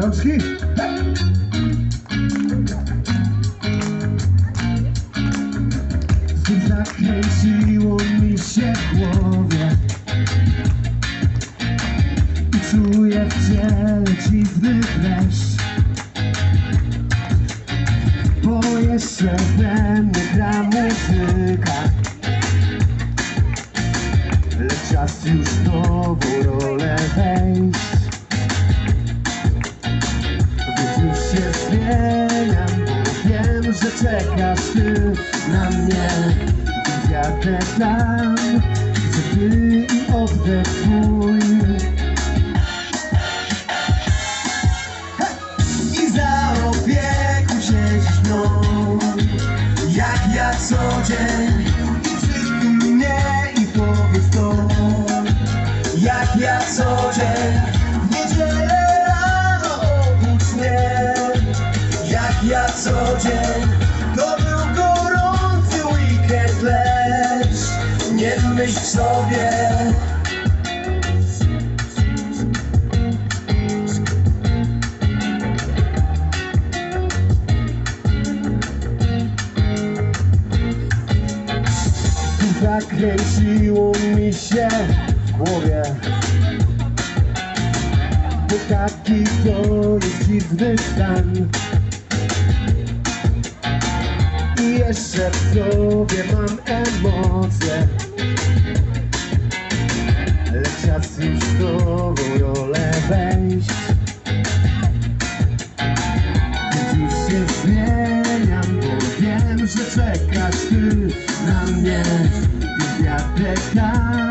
Rączki? Zakręciło mi się w głowie. I czuję w ciele dziwny dreszcz Bo jeszcze we mnie gra muzyka. Lecz czas już nową rolę wejść zmieniam, wiem, że czekasz ty na mnie. Jadę tam, gdzie ty i oddech twój. I za siedzisz mną Jak ja co dzień. I przytul mnie i powiedz to. Jak ja co dzień. W niedzielę co dzień To był gorący weekend lecz Nie myśl sobie. Zakręciło mi się w głowie. Bo taki to jest dziwny stan I jeszcze w sobie mam emocje. Lecz czas już w nową rolę wejść. Już się zmieniam, bo wiem, że czekasz ty na mnie. Więc jadę tam,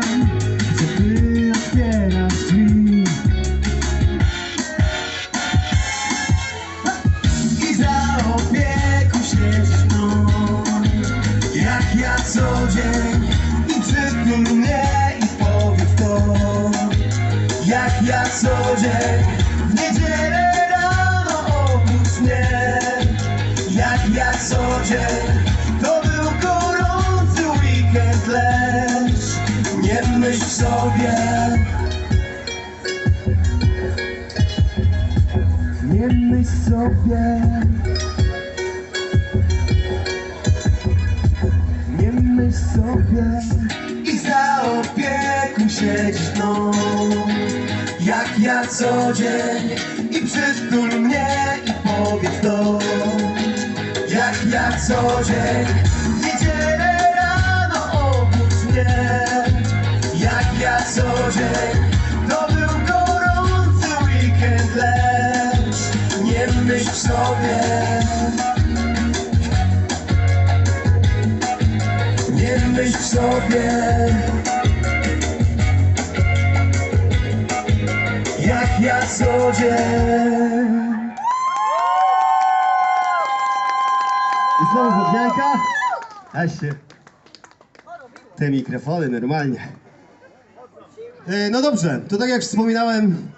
Jak ja co dzień W niedzielę rano obudź mnie Jak ja co dzień To był gorący weekend lecz Nie myśl sobie. Nie myśl sobie. Nie myśl sobie. I za opieką siedzisz mną Jak ja co dzień. I przytul mnie i powiedz to Jak ja co dzień. Niedzielę rano obudź mnie Jak ja co dzień. To był gorący weekend lecz Nie myśl sobie. Nie myśl sobie Co dzień I znowu wodnianka Aście Te mikrofony normalnie. E, No dobrze, to tak jak wspominałem